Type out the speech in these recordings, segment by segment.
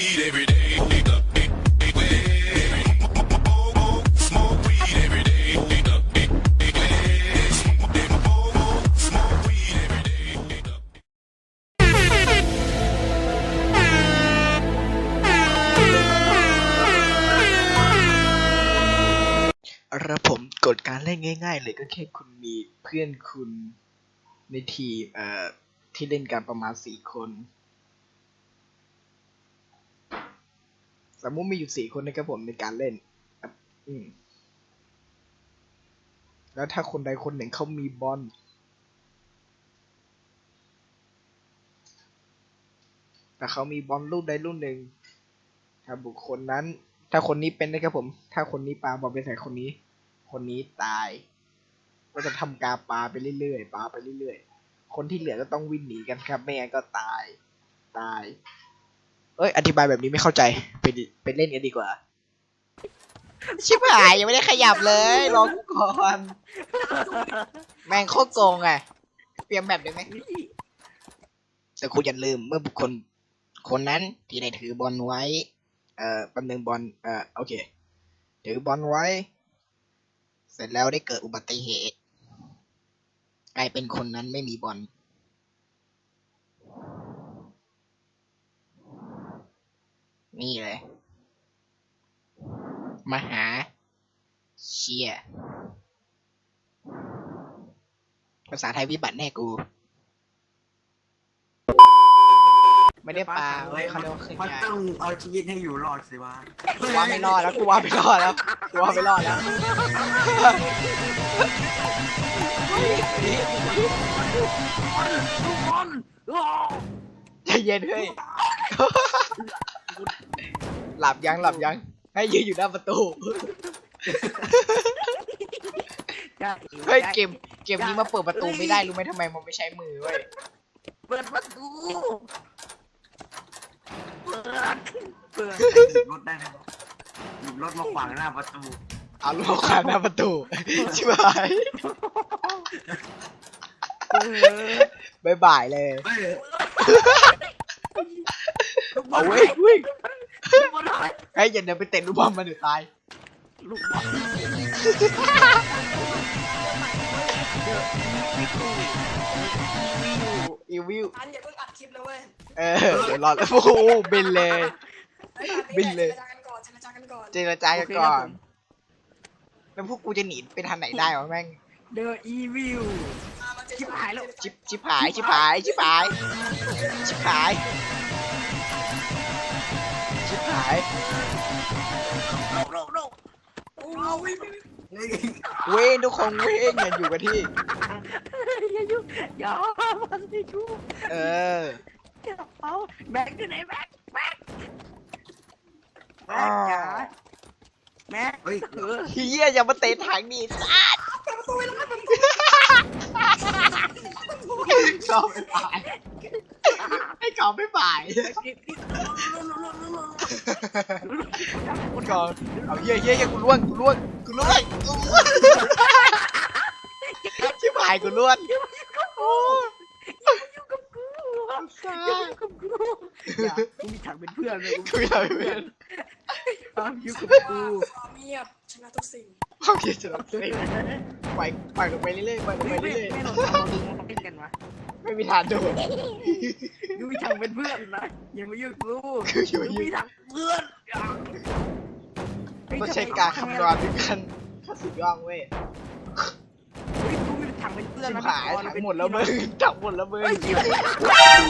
weed every day. Smoke weed every day. Smoke weed every day. ครับผมกฎการเล่นง่าย ๆ เลยก็แค่คุณมีเพื่อนคุณในทีมเอ่อที่เล่นกันประมาณสี่คน สมมุติมีอยู่สี่คนนะครับผมในการเล่นอืมแล้วถ้าคนใดคนหนึ่งเขามีบอลแต่เขามีบอลลูกใดลูกหนึ่งถ้าบุคคลนั้น ถ้าคนนี้เป็นนะครับผม ถ้าคนนี้ปาบอลไปใส่คนนี้ คนนี้ตาย ก็จะทำการปาไปเรื่อยๆปาไปเรื่อยๆ คนที่เหลือก็ต้องวิ่งหนีกันครับ ไม่งั้นก็ตาย ตาย เอ้ยอธิบายแบบนี้ไม่เข้าใจไปไปเล่นกันดีกว่า ชิบหายยังไม่ได้ขยับเลยรอกูก่อนแม่งโคตรโกงไงเปลี่ยนแบบได้ไหมแต่คุณอย่าลืมเมื่อบุคคลคนนั้นที่ได้ถือบอลไว้ เอ่อแป๊บนึงบอลเอ่อโอเค ถือบอลไว้ เสร็จแล้วได้เกิดอุบัติเหตุกลายเป็นคนนั้นไม่มีบอล นี่เลยมาหาเชียภาษาไทยวิบัติแน่กู ไม่ได้ปลาเว้ยเขาเรียกว่าขึ้นมันยาต้องเอาชีวิตให้อยู่รอดสิวะกูว่าไม่รอดแล้วกูว่าไม่รอดแล้วกูว่าไม่รอดแล้วทุกคนโอ้ใจเย็นเฮ้ย หลับยังหลับยัง ให้ยืนอยู่หน้าประตูเฮ้ยเกมเกมนี้มาเปิดประตูไม่ได้รู้ไหมทำไมมันไม่ใช้มือเว้ย เปิดประตูเปิดเปิดหยิบรถได้ไหมหยิบรถมาขวางหน้าประตูเอาลูกขานหน้าประตู ชิบหายบายบายเลย เฮ้ยเอาเว้ยวิ่งลูก บอลหน่อยเฮ้ยอย่าเดินไปเตะลูกบอลมันเดี๋ยวตาย ลูกบอลอีวิวอันอย่าเพิ่งอัดคลิปนะเว้ยเออเดี๋ยวรอแล้วโอ้โหบินเลยเฮ้ยบินเลย เจรจากันก่อนเจรจากันก่อนเจรจากันก่อน แล้วพวกกูจะหนีไปทางไหนได้วะแม่ง เดอะอีวิว อะมาเจรชิบหายแล้วชิบชิบหายชิบหายชิบหายชิบหายายโลกโลกโอ้ยวิ่งวิ่งวิ่งเฮ้ยเว้งทุกคนเว้งอย่าอยู่กับที่ อย่ายุ่งอย่ามันไม่ยุ่งเออเอาแม็กอยู่ไหนแม็กแม็กแม็กจ๋าแม็กเฮ้ยเออเฮียอย่ามาเตะถังดิสัสเปิดประตูไว้แล้วเปิดประตูกอบไม่บ่ายให้กอบไม่บ่าย กอบเอาเฮียเฮียเฮียกูล่วงกูล่วงกูล่วงกูล่วงชิบหายกูล่วงโอ้อยู่กับกูสัอยู่สกับกูอย่ากูมีถังเป็นเพื่อนเลยกูไม่ทำให้เป็นกูอยู่กับกู ความเงียบชนะทุกสิ่ง ความคิดจะรับสิปล่อยปล่อยลงไปเรื่อยๆปล่อยลงไม่ไปไม่เรื่อยไม่เราเราดูมาเล่นกันวะๆไม่มีทางโดนยูมีถังเป็นเพื่อนนะอย่ามายุ่งกูคืออยู่ยูมีถังเพื่อนต้องใช้การคำนวณด้วยกันถ้าสุดยอดเว้ยเฮ้ยกูมีถังเป็นเพื่อนชิบนะหายถังหมดแล้วมึงถังหมดแล้วมึงเฮ้ยชิบหาย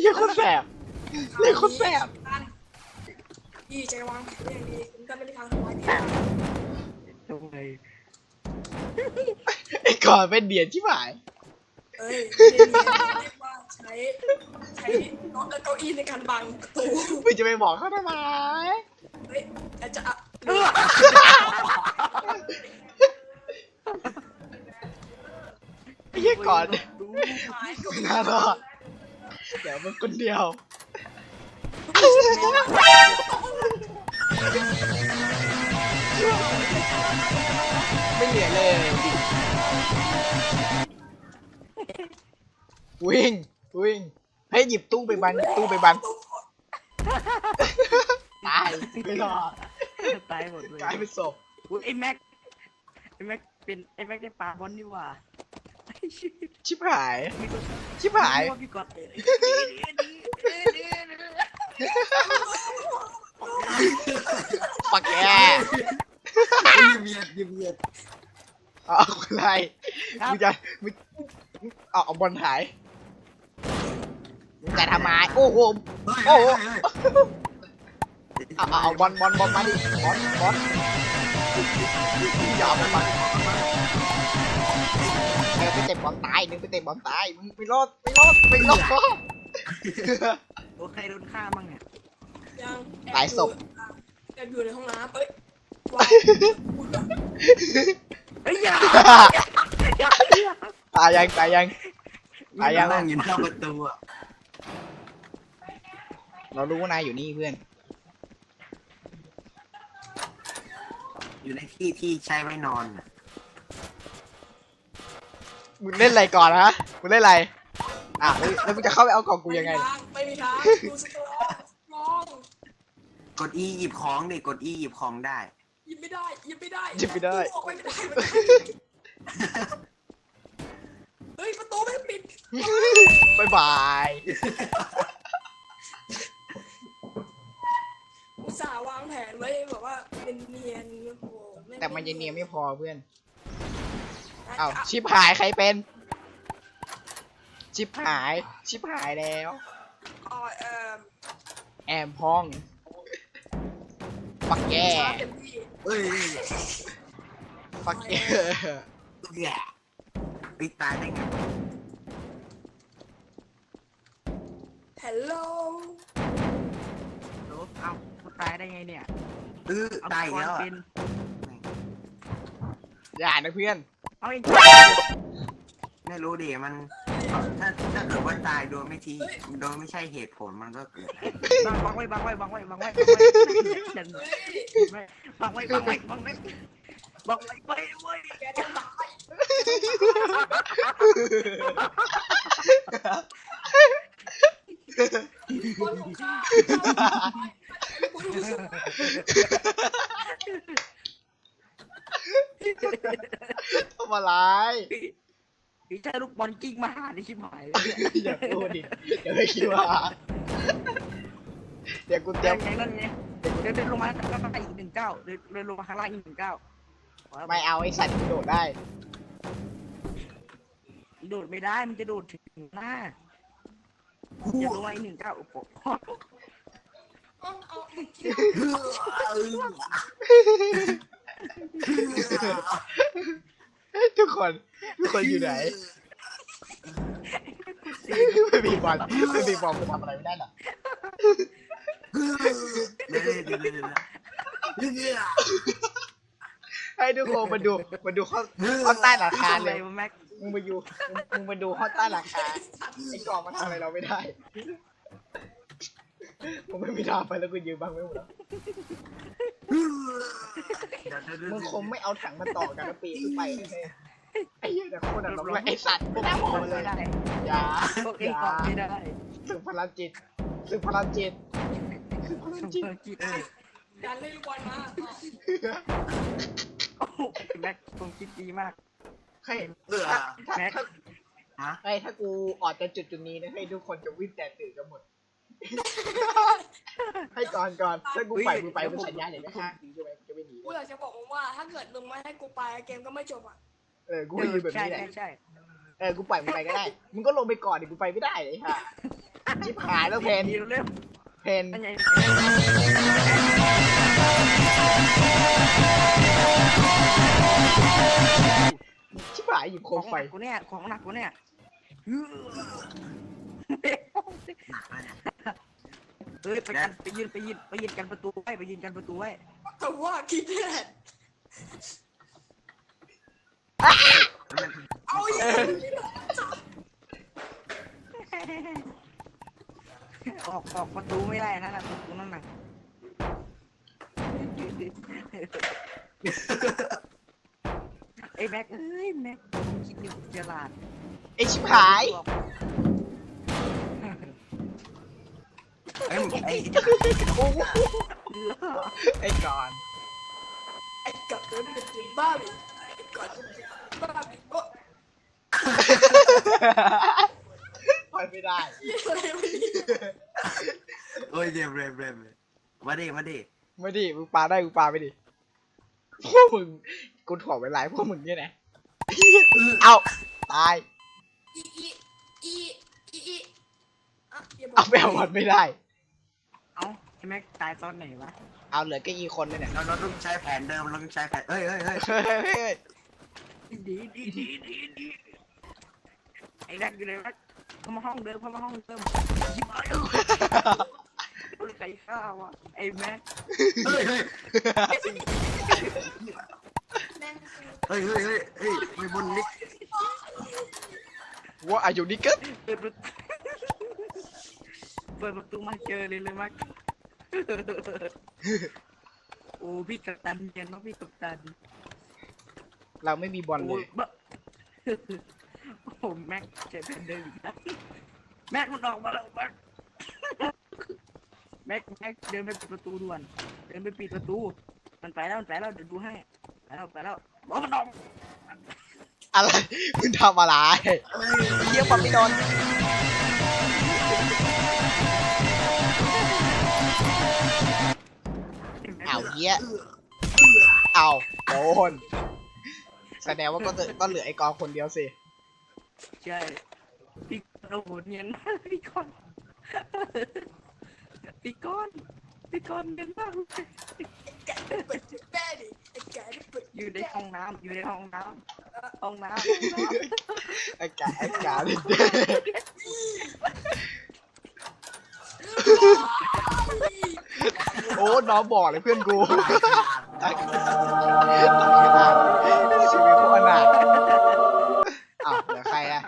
เฮียคนแสบเรียกคนแสบอัน พี่ใจวางแผนไว้อย่างดีผมจะไม่ได้ทางทำร้ายพี่ทำไมไอ้ก่อนเป็นเดียนชิบหาย เอ้ยไม่ได้เรียนเรียกว่าใช้ใช้โน้ตและเก้าอี้ในการบังประตูมึงจะไปบอกเขาทำไม เฮ้ยอาจจะอะเออไอ้เฮียก่อนดูหายก็ไม่น่ารอดเดี๋ยวมึงคนเดียว ไม่ เหลือเลยวิ่งวิ่งเฮ้ยหยิบตู้ไปบังตู้ไปบังตายไม่รอดตายหมดเลยกลายเป็นศพอุ๊ยไอ้แม็กไอ้แม็กเป็นไอ้แม็กได้ปลาบอลนี่หว่าไอ้ชิบชิบหายมีคนชิบหายว่าพี่กอดเอ้ย ปักแกเบียดเบียดเบียดเอาอะไรมึงจะมึงเอาเอาบอลหายมึงจะทำไมโอ้โห เฮ้ยเฮ้ยเฮ้ยเอาเอาเอาบอลบอลบอลมาดิบอลบอลอย่าเอาบอลมาเออไปเตะบอลตายนึงไปเตะบอลตายมึงไม่รอดไม่รอดไม่รอดโอ้ใครโดนฆ่ามั่งเนี่ย ยังแอบหลายศพ แอบอยู่ในห้องน้ำเอ้ยว้าวเฮ้ยอย่าตายยังตายยัง ตายยัง นั่งอยู่หน้าประตูอะเรารู้ว่านายอยู่นี่เพื่อน อยู่ในที่ที่ใช้ไว้นอนน่ะมึงเล่นอะไรก่อนฮะ มึงเล่นอะไร อะแล้วแล้วมึงจะเข้าไปเอากล่องกูยังไง ไม่มีทางดูสตอมอง กด E หยิบของดิกด E หยิบของได้ หยิบไม่ได้หยิบไม่ได้หยิบไม่ได้ออกไปไม่ได้เฮ้ยประตูไม่ปิดบายบาย อุตส่าห์วางแผนไว้แบบว่าเป็นเนียนๆโอ้โหไแต่มันยังเนียนไม่พอเพื่อนน่าเอ้าจะชิปหายใครเป็น ชิปหาย ชิปหายแล้วเอาเอ่อแอมพอง ปักแก่ชาร์จเต็มที่เฮ้ยปักแก่เบียดไปตายได้ไงฮัลโหลโอ้เอากูตายได้ไงเนี่ยเออเอาตายอีกก่อนแล้วอะเป็นอย่านะเพื่อน เอาเองไม่รู้ดิมัน ถ้าถ้าเกิดว่าตายโดยไม่ทีโดยไม่ใช่เหตุผลมันก็เกิดบังบังไว้บังไว้บังไว้บังไว้บังไว้เฮ้ยบังไว้บังไว้บังไว้บังไว้ไปเว้ยแกจะตายคนของข้าคนของข้าทำอะไร พี่ใช้ลูกบอลกิ้งมาหาในชิบหายเลยอย่าพูดดิเดี๋ยวไม่คิดว่าเดี๋ยวกูเตรีเดี๋ยยมวอย่างนั้นไงเดินเดินลงมาแล้วก็ไปอีกหนึ่งเก้าเดินเดินลงมาข้างล่างอีกหนึ่งเก้าไม่เอาไอ้สัตว์กูโดดได้ โดดไม่ได้มันจะโดดถึงหน้าจะลงมาอีกหนึ่งเก้าโอ้โหเอาเอาทุกคนทุก คนอยู่ไหนไม่มีบอลไม่มีบอลกูทำอะไรไม่ได้หรอกเดี๋ยวเดี๋ยวเดี๋ยวเดี๋ยวเดี๋ยวเดี๋ยวให้ทุกคนมาดูมาดูข้อข้อใต้หลังคาทำอะเลไรยวะแม็กมึงมาอยู่มึงมึงมาดูข้อใต้หลังคาไอ้กล่องมันทำอะไรเราไม่ได้มึงไม่มีทางไปแล้วกูยืนบังไม่หมดแล้วเดี๋ยวเดี๋ยวเดี๋ยวมึงคงไม่เอาถังมาต่อกันแล้วปีนขึ้นไปไอ้เหี้ยไอ้เหี้ยแต่โคตรน่ะเราไอ้สัตว์ไม่น่าบอกมาเลยไม่ได้อย่าพวกอเองย่ากอดไม่ได้สึกพลังจิตสึกพลังจิตสึกพลังจิตจิตเออดันเล่นลูกบอลมาเอาโอ้โหแม็กคงคิดดีมาก เฮ้ยเออถ้าถ้าแม็ก ถ้าฮะเฮ้ยถ้ากูออกจากจุดจุดนี้นะให้ทุกคนจะวิ่งแตกตื่นกันหมด ให้ก่อนก่อนถ้ากูปล่อยมึงไปมึงสัญญาเดี๋ยวนะห้าทีใช่ไหมกูจะไม่หนีกูอยากจะบอกมึงว่าถ้าเกิดมึงไม่ให้กูไปเกมก็ไม่จบอะ เออกูก็ยืนแบบใช่นี้แหละใช่ใช่เออกูปล่อยมึงไปก็ได้ มึงก็ลงไปก่อนดิกูไปไม่ได้เลยค่ะชิบหายแล้วเพนดีเร็วเพนนั่นไงชิบหายหยิบโคขอมงไฟหนักกูเนี่ยของหนักกูเนี่ยหนักเลยเฮ้ยไปกันไปยืนไปยืนไปยืนกันประตูไว้ไปยืนกันประตูไว้แต่ว่าคิดแน่มัน เอาอีก ออกออกประตูไม่ได้นะนะประตูนั่นน่ะไอ้แม็กเอ้ยแม็กคิดอยู่ฉลาดไอชิบหายเอ้ยไอ้ไอ้ก่อนไอ้กัดเดินเป็นตัวบ้าเลยไอ้กัดเป็นบ้าเลยโอ้ไปไม่ได้ยอะไรวะเนี่ย โอ้ยเจ็บเลยเจ็บเลยมาดิมาดิไม่ดิมึงปาได้มึงปาไปดิพวกมึงกูถ่วงเวลาให้พวกมึงเนี่ยนะเอาตายอีอีอีอีอีอะย่บกเอาไปเอาบอลไม่ได้ เอ้าไอ้แม็กตายตอนไหนวะเอาเหลือแค่อีกคนเลยเนี่ยเราเราต้องใช้แผนเดิมเราต้องใช้แผนเอ้ยเอ้ยเอ้ยเฮ้ยเฮ้ยเฮ้ยดีดีดีดีดีไอ้แม็กอยู่ไหนแม็กเข้ามาห้องเดิมเข้ามาห้องเดิมยิบไปเออ ใครฆ่าวะไอ้แม็กเฮ้ยเฮ้ยเฮ้ยเฮ้ยเฮ้ยเฮ้ยไปบนลิฟต์ว่าอายุนี่เกินเปิดประตูเปิดประตูมาเจอเลยเลยแม็กโอ้พี่กัปตันเย็นเนาะพี่กัปตันเราไม่มีบอลเลโอ้ยยบะโอ้แม็กเจ็บแผ่นเดิมอีกแล้วแม็กมันออกมาแล้วแม็ก แม็กแม็กเดินไปปิดประตูด่วน เดินไปปิดประตู มันไปแล้วมันไปแล้วเดี๋ยวดูให้ไปแล้วไปแล้วบอกมันออกอะไรมึงทำอะไรเยี่ยมบอลไม่โดนเอาเยี่ยเอาโดนแสดงว่าก็เหลือก็เหลือไอ้กองคนเดียวสิ ใช่พี่โอ้โหเนียนมากพี่ก้อน พี่ก้อนพี่ก้อนเนียนมากแกะเปิดตัวแม่ดิไอ้แกะเปิดอยู่ในห้องน้ำอยู่ในห้องน้ำห้องน้ำห้องน้ไอ้กาไอ้กาดิโอ้น้องบอกเลยเพื่อนกูตักขนาดชีวิตพวกอนาถอ้าวเหลือใครอะ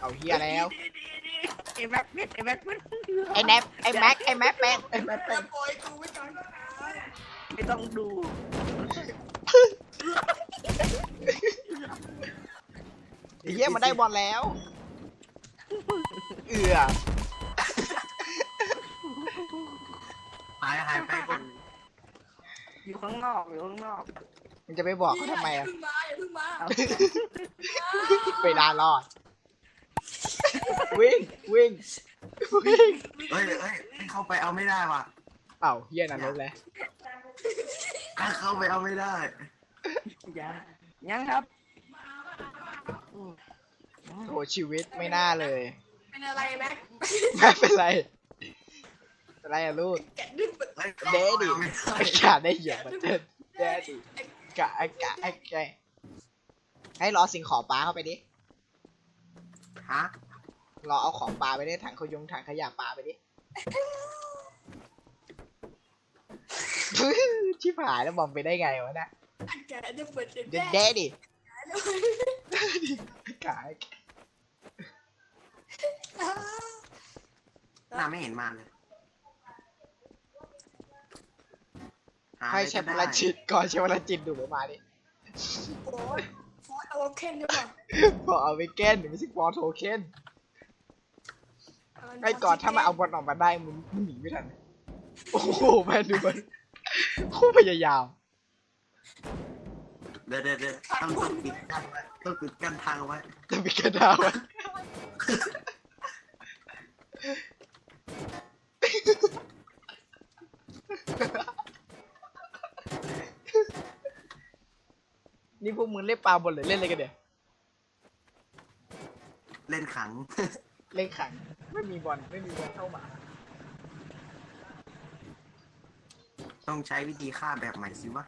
เอาเฮียแล้วำไอ้แม็กไอ้แม็กไอ้แนปไอ้แม็ก ไอ้แม็กแป้งไอ้แม็กแม่แป้งปล่อยกูไว้ก่อนไม่ต้องดูไอ้เฮียมันได้บอลแล้ว เอือหายหายไปคนอยู่ข้างนอกอยู่ข้างนอกมันจะไปบอกเขาทำไมอย่าอะเพิ่งมาอย่าเพิ่งมาเอาเวลารอด วิ่ง วิ่ง วิ่งเฮ้ยเฮ้ยเข้าไปเอาไม่ได้ว่ะเอ้าเฮียนั่นรถแล้วเข้าไปเอาไม่ได้ ยังยังครับโหชีวิตไม่น่าเลย เป็นอะไรแม็กไม่เป็นไรเป็นไรอะลูกแกดึงเปิดเฮ้ยเดดิไม่ได้ไอ้กาได้เหยียบมาเต้นเดดิกะไอ้กะไอ้ไก่ให้รอสิ่งขอปลาเข้าไปดิฮะ รอเอาของปลาไปดิถังขยงถังขยะปลาไปดิ ชิบหายแล้วบอมไปได้ไงวะเนะแกะดึงเปิดตัวเดดแม่เดดิกะไอ้กะหน้าไม่เห็นมาเลยหาให้ใช้พลังจิตก่อนใช้พลังจิตดูดออกมาดิโอ้ยฟอสเอาเคนดีกว่าพอเอาไปเก้นไม่ใช่พอโทเค็น ไอ้ก่อนถ้ามาเอาบอลออกมาได้มึงมึงหนีไม่ทัน โอ้โหแม่ดูมันโคตรพยายาม เดี๋ยวเดี๋ยวเดี๋ยวต้องต้องปิดกั้นไว้ต้องปิดกั้นทางไว้จะมีกระดาวอะนี่พวกมึงเล่นปลาบนหรือเล่นอะไรกันเนี่ย เล่นขัง เล่นขังไม่มีบอลไม่มีบอลเข้ามาต้องใช้วิธีฆ่าแบบใหม่สิวะ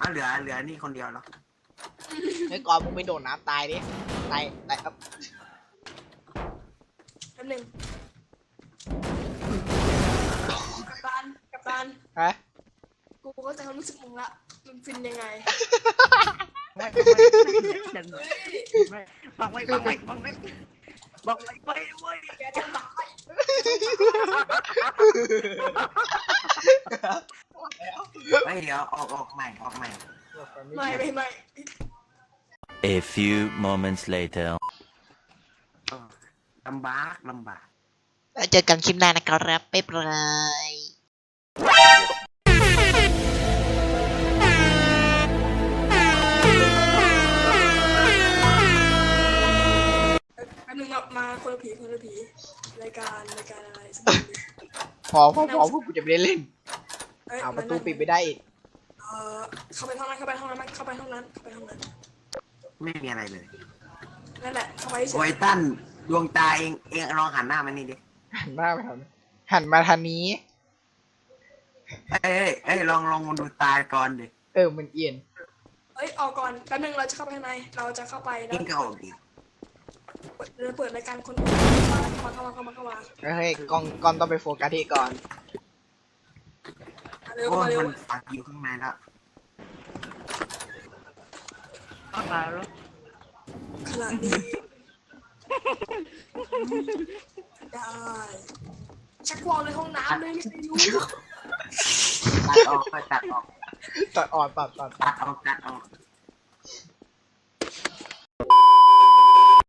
อะเหลือเหลือนี่คนเดียวเหรอไอ้ก่อนมึงไปโดดน้ำตายดิตายตายครับแป๊บหนึงกัปตันกัปตันฮะกูก็จะรู้สึกมึงละมันฟินยังไง ไม่ไม่บังไว้บังไว้บังไว้บังไว้ไปเว้ยแกจะตายเฮ้ยเดี๋ยวออกออกใหม่ออกใหม่ ไม่ไม่ไม่ A few moments later. เออลำบากลำบาก แล้วเจอกันคลิปหน้านะครับ บ๊ายบาย คนละผีคนละผีรายการรายการอะไรสักอย่างหนึ่งพอพอพอพวกกูจะไม่ได้เล่นเอ้ยเอาปมัระนตูนั่นปิดไม่ได้อีกเออเข้าไปห้องนั้นเข้าไปห้องนั้นเข้าไปห้องนั้นเข้าไปห้องนั้นไม่มีอะไรเลย นั่นแหละเข้าไปเฉโอ้ยยตั้นดวงตาเองเองลองหันหน้ามานี่ดิหันหน้าไปทางหันมาทางนี้ เอ้ยเอ้ยเอ้ยลองลองมาดูตาก่อนดิเออมันเอียน เอ้ยออกก่อนแป๊บนึงเราจะเข้าไปข้างในเราจะเข้าไปเอแล้วงก็ออกดิเปิดเราเปิดรายการคนเข้ามาเข้ามาเข้ามาเข้ามาเฮ้ยกล้องกล้องต้องไปโฟกัสที่ก่อนเร็วโอ้เข้ายมาเร็วมันปักอยู่ข้างในแล้วเอาตายแล้วขนาดนี้ได้ชักวอลในห้องน้ำเลยไม่เคยรู้ตัดออกไปตัดออกตัดออดตัดตัดตัดออกตัดออก